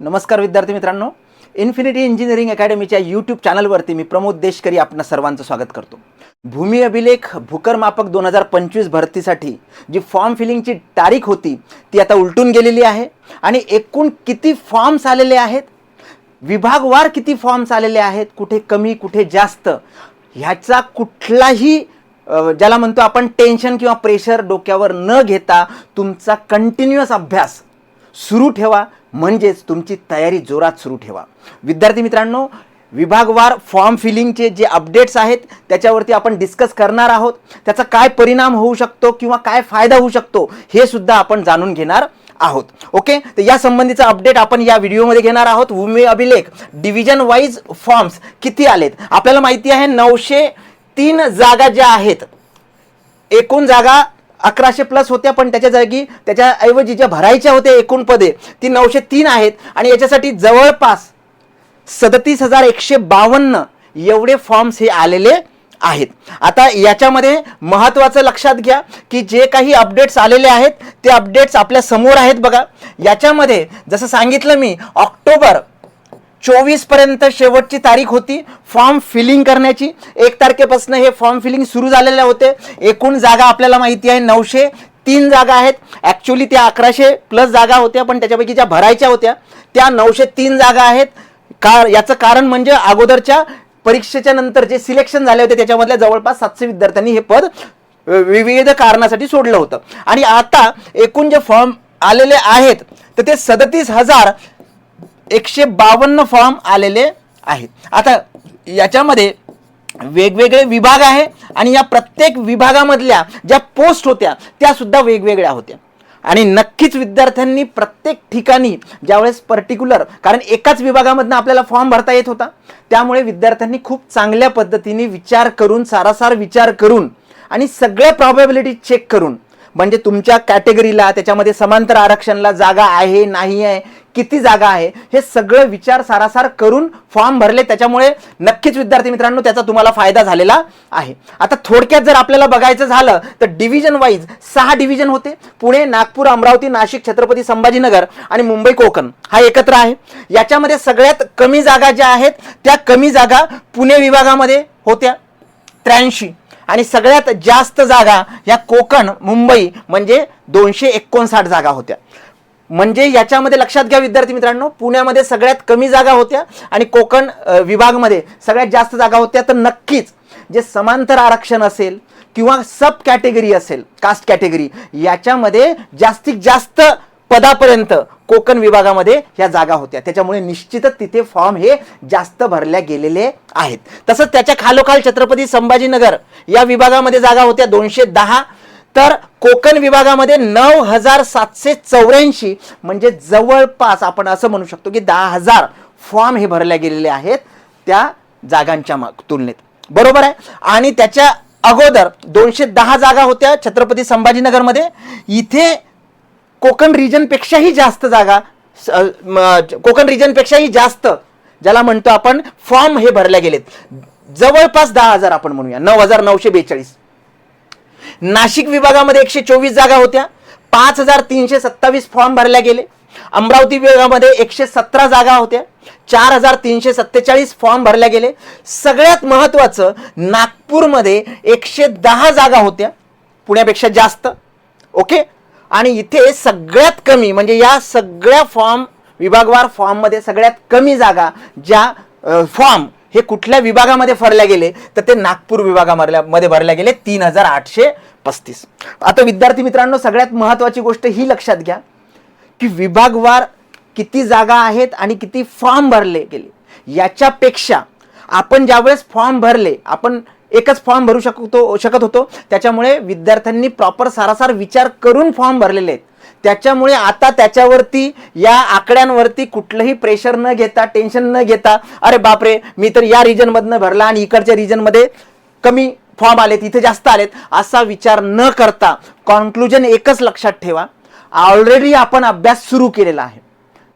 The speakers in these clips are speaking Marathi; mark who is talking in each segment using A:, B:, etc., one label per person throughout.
A: नमस्कार विद्यार्थी मित्रांनो. इन्फिनिटी इंजिनिअरिंग अकॅडमीच्या यूट्यूब चॅनलवरती मी प्रमोद देशकरी आपणा सर्वांचं स्वागत करतो. भूमी अभिलेख भूकरमापक दोन हजार पंचवीस भरतीसाठी जी फॉर्म फिलिंगची तारीख होती ती आता उलटून गेलेली आहे. आणि एकूण किती फॉर्म्स आलेले आहेत? विभागवार किती फॉर्म्स आलेले आहेत? कुठे कमी कुठे जास्त? ह्याचा कुठलाही ज्याला म्हणतो आपण टेन्शन किंवा प्रेशर डोक्यावर न घेता तुमचा कंटिन्युअस अभ्यास सुरू ठेवा म्हणजेच तुमची तयारी जोरात सुरू ठेवा. विद्यार्थी मित्रांनो विभागवार फॉर्म फिलिंगचे जे अपडेट्स आहेत त्याच्यावरती आपण डिस्कस करणार आहोत. त्याचा काय परिणाम होऊ शकतो किंवा काय फायदा होऊ शकतो हे सुद्धा आपण जाणून घेणार आहोत. ओके? तर या संबंधीचा अपडेट आपण या व्हिडिओमध्ये घेणार आहोत. भूमी अभिलेख डिव्हिजन वाईज फॉर्म्स किती आलेत? आपल्याला माहिती आहे नऊशे तीन जागा ज्या आहेत एकूण जागा अकराशे प्लस होत्या पण त्याच्या जागी त्याच्याऐवजी ज्या भरायच्या होत्या एकूण पदे ती नऊशे तीन आहेत. आणि याच्यासाठी जवळपास सदतीस हजार एकशे बावन्न एवढे फॉर्म्स हे आलेले आहेत. आता याच्यामध्ये महत्त्वाचं लक्षात घ्या की जे काही अपडेट्स आलेले आहेत ते अपडेट्स आपल्यासमोर आहेत बघा. याच्यामध्ये जसं सांगितलं मी ऑक्टोबर चोवीसपर्यंत शेवटची तारीख होती. फॉर्म फिलिंग करण्याची. एक तारखेपासून हे फॉर्म फिलिंग सुरू झालेले होते. एकूण जागा आपल्याला माहिती आहे नऊशे तीन जागा आहेत. ॲक्च्युली त्या अकराशे प्लस जागा होत्या पण त्याच्यापैकी ज्या भरायच्या होत्या त्या नऊशे तीन जागा आहेत. का याचं कारण म्हणजे अगोदरच्या परीक्षेच्या नंतर जे सिलेक्शन झाले होते त्याच्यामधल्या जवळपास सातशे विद्यार्थ्यांनी हे पद विविध कारणासाठी सोडलं होतं. आणि आता एकूण जे फॉर्म आलेले आहेत तर ते सदतीस हजार एकशे बावन्न फॉर्म आलेले आहेत. आता याच्यामध्ये वेगवेगळे विभाग आहे आणि या प्रत्येक विभागामधल्या ज्या पोस्ट होत्या त्यासुद्धा वेगवेगळ्या होत्या. आणि नक्कीच विद्यार्थ्यांनी प्रत्येक ठिकाणी ज्यावेळेस पर्टिक्युलर कारण एकाच विभागामधनं आपल्याला फॉर्म भरता येत होता त्यामुळे विद्यार्थ्यांनी खूप चांगल्या पद्धतीने विचार करून सारासार विचार करून आणि सगळ्या प्रॉबेबिलिटी चेक करून म्हणजे तुमच्या कॅटेगरीला त्याच्यामध्ये समांतर आरक्षणला जागा आहे नाही आहे किती जागा आहे हे सगळं विचार सारासार करून फॉर्म भरले. त्याच्यामुळे नक्कीच विद्यार्थी मित्रांनो त्याचा तुम्हाला फायदा झालेला आहे. आता थोडक्यात जर आपल्याला बघायचं झालं तर डिव्हिजन वाईज सहा डिव्हिजन होते. पुणे नागपूर अमरावती नाशिक छत्रपती संभाजीनगर आणि मुंबई कोकण. हा एकत्र आहे. याच्यामध्ये सगळ्यात कमी जागा ज्या आहेत त्या कमी जागा पुणे विभागामध्ये होत्या. त्र्याऐंशी. आणि सगळ्यात जास्त जागा या कोकण मुंबई म्हणजे दोनशे एकोणसाठ जागा होत्या. म्हणजे याच्यामध्ये लक्षात घ्या विद्यार्थी मित्रांनो पुण्यामध्ये सगळ्यात कमी जागा होत्या आणि कोकण विभागमध्ये सगळ्यात जास्त जागा होत्या. तर नक्कीच जे समांतर आरक्षण असेल किंवा सब कॅटेगरी असेल कास्ट कॅटेगरी याच्यामध्ये जास्तीत जास्त पदापर्यंत कोकण विभागामध्ये ह्या जागा होत्या. त्याच्यामुळे निश्चितच तिथे फॉर्म हे जास्त भरल्या गेलेले आहेत. तसंच त्याच्या खालोखाल छत्रपती संभाजीनगर या विभागामध्ये जागा होत्या दोनशे दहा तर कोकण विभागामध्ये नऊ हजार सातशे चौऱ्याऐंशी म्हणजे जवळपास आपण असं म्हणू शकतो की दहा हजार फॉर्म हे भरले गेलेले आहेत त्या जागांच्या माग तुलनेत. बरोबर आहे? आणि त्याच्या अगोदर दोनशे दहा जागा होत्या छत्रपती संभाजीनगरमध्ये. इथे कोकण रिजनपेक्षाही जास्त जागा स- म- कोकण रिजनपेक्षाही जास्त ज्याला म्हणतो आपण फॉर्म हे भरल्या गेलेत. जवळपास दहा हजार आपण म्हणूया. नऊ हजार नऊशे बेचाळीस. नाशिक विभागामध्ये एकशे चोवीस जागा होत्या. पाच हजार तीनशे सत्तावीस फॉर्म भरल्या गेले. अमरावती विभागामध्ये एकशे सतरा जागा होत्या. चार हजार तीनशे सत्तेचाळीस फॉर्म भरल्या गेले. सगळ्यात महत्त्वाचं नागपूरमध्ये एकशे दहा जागा होत्या. पुण्यापेक्षा जास्त. ओके? आणि इथे सगळ्यात कमी म्हणजे या सगळ्या फॉर्म विभागवार फॉर्ममध्ये सगळ्यात कमी जागा ज्या फॉर्म हे कुठल्या विभागामध्ये भरल्या गेले? तर ते नागपूर विभागामधल्या मध्ये भरल्या गेले तीन हजार आठशे पस्तीस. आता विद्यार्थी मित्रांनो सगळ्यात महत्त्वाची गोष्ट ही लक्षात घ्या की विभागवार किती जागा आहेत आणि किती फॉर्म भरले गेले. याच्यापेक्षा आपण ज्यावेळेस फॉर्म भरले आपण एकच फॉर्म भरू शकतो शकत होतो त्याच्यामुळे विद्यार्थ्यांनी प्रॉपर सारासार विचार करून फॉर्म भरलेले आहेत. त्याच्यामुळे आता त्याच्यावरती या आकड्यांवरती कुठलंही प्रेशर न घेता टेन्शन न घेता अरे बापरे मी तर या रिजनमधनं भरला आणि इकडच्या रिजनमध्ये कमी फॉर्म आलेत इथे जास्त आलेत असा विचार न करता कॉन्क्लुजन एकच लक्षात ठेवा. ऑलरेडी आपण अभ्यास सुरू केलेला आहे.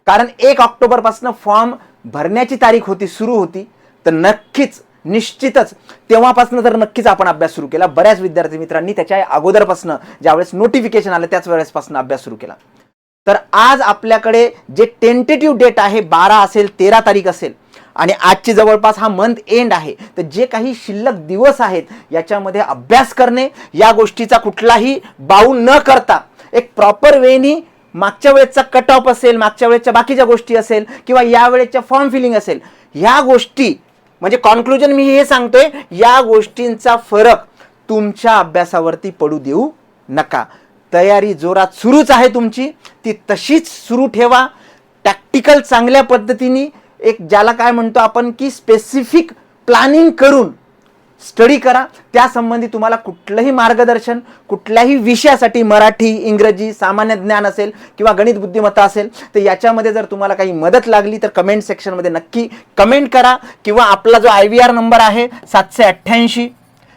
A: कारण एक ऑक्टोबरपासून फॉर्म भरण्याची तारीख होती सुरू होती. तर नक्कीच निश्चितच. तेव्हापासून तर नक्कीच आपण अभ्यास सुरू केला बऱ्याच विद्यार्थी मित्रांनी त्याच्या अगोदरपासून ज्यावेळेस नोटिफिकेशन आलं त्याच वेळेसपासून अभ्यास सुरू केला. तर आज आपल्याकडे जे टेंटेटिव्ह डेट आहे बारा असेल तेरा तारीख असेल आणि आजची जवळपास हा मंथ एंड आहे तर जे काही शिल्लक दिवस आहेत याच्यामध्ये अभ्यास करणे या गोष्टीचा कुठलाही बाऊ न करता एक प्रॉपर वेनी मागच्या वेळेचा कट ऑफ असेल मागच्या वेळेच्या बाकीच्या गोष्टी असेल किंवा या वेळेच्या फॉर्म फिलिंग असेल ह्या गोष्टी म्हणजे कॉन्क्लुजन मी हे सांगतोय या गोष्टींचा फरक तुमच्या अभ्यासावरती पडू देऊ नका. तयारी जोरात सुरूच आहे तुमची ती तशीच सुरू ठेवा. टॅक्टिकल चांगल्या पद्धतीने एक ज्याला काय म्हणतो आपण की स्पेसिफिक प्लॅनिंग करून स्टडी करा. त्यासंबंधी तुम्हाला कुठलंही मार्गदर्शन कुठल्याही विषयासाठी मराठी इंग्रजी सामान्य ज्ञान असेल किंवा गणित बुद्धिमत्ता असेल तर याच्यामध्ये जर तुम्हाला काही मदत लागली तर कमेंट सेक्शनमध्ये नक्की कमेंट करा. किंवा आपला जो आय व्ही आर नंबर आहे सातशे अठ्ठ्याऐंशी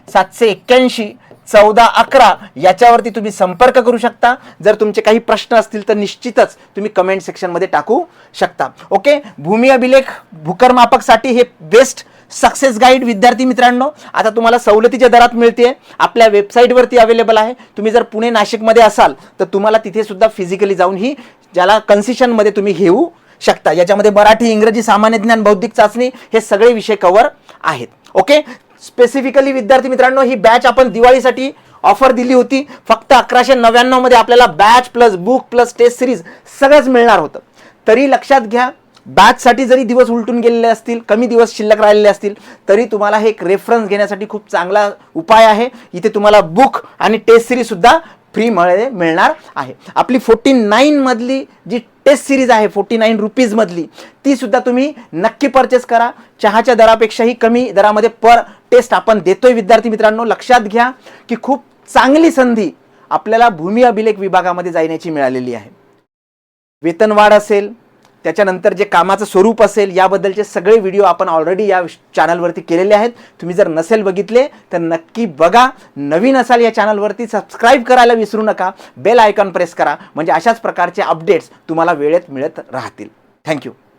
A: सातशे एक्क्याऐंशी चौदा अकरा याच्यावरती तुम्ही संपर्क करू शकता. जर तुमचे काही प्रश्न असतील तर निश्चितच तुम्ही कमेंट सेक्शनमध्ये टाकू शकता. ओके भूमी अभिलेख भूकरमापकसाठी हे बेस्ट सक्सेस गाईड विद्यार्थी मित्रांनो. आता तुम्हाला सवलतीच्या दरात मिळते आपल्या वेबसाईटवरती अवेलेबल आहे. तुम्ही जर पुणे नाशिकमध्ये असाल तर तुम्हाला तिथे सुद्धा फिजिकली जाऊन ही ज्याला कन्सेशनमध्ये तुम्ही घेऊ शकता. याच्यामध्ये मराठी इंग्रजी सामान्य ज्ञान बौद्धिक चाचणी हे सगळे विषय कवर आहेत. ओके स्पेसिफिकली विद्यार्थी मित्रांनो ही बॅच आपण दिवाळीसाठी ऑफर दिली होती. फक्त अकराशे नव्याण्णवमध्ये आपल्याला batch plus book plus test series सगळंच मिळणार होतं. तरी लक्षात घ्या बॅचसाठी जरी दिवस उलटून गेलेले असतील कमी दिवस शिल्लक राहिलेले असतील तरी तुम्हाला हे एक रेफरन्स घेण्यासाठी खूप चांगला उपाय आहे. इथे तुम्हाला बुक आणि टेस्ट सिरीज फ्रीमध्ये मिळणार आहे. आपली फोर्टी नाईनमधली जी टेस्ट सिरीज आहे फोर्टी नाईन रुपीजमधली तीसुद्धा तुम्ही नक्की परचेस करा. चहाच्या दरापेक्षाही कमी दरामध्ये पर टेस्ट आपण देतोय विद्यार्थी मित्रांनो. लक्षात घ्या की खूप चांगली संधी आपल्याला भूमी अभिलेख विभागामध्ये जाण्याची मिळालेली आहे. वेतनवाढ असेल त्याच्यानंतर जे कामाचं स्वरूप असेल याबद्दलचे सगळे व्हिडिओ आपण ऑलरेडी या चॅनलवरती केलेले आहेत. तुम्ही जर नसेल बघितले तर नक्की बघा. नवीन असाल या चॅनलवरती सबस्क्राईब करायला विसरू नका. बेल आयकॉन प्रेस करा. म्हणजे अशाच प्रकारचे अपडेट्स तुम्हाला वेळेत मिळत राहतील. थँक्यू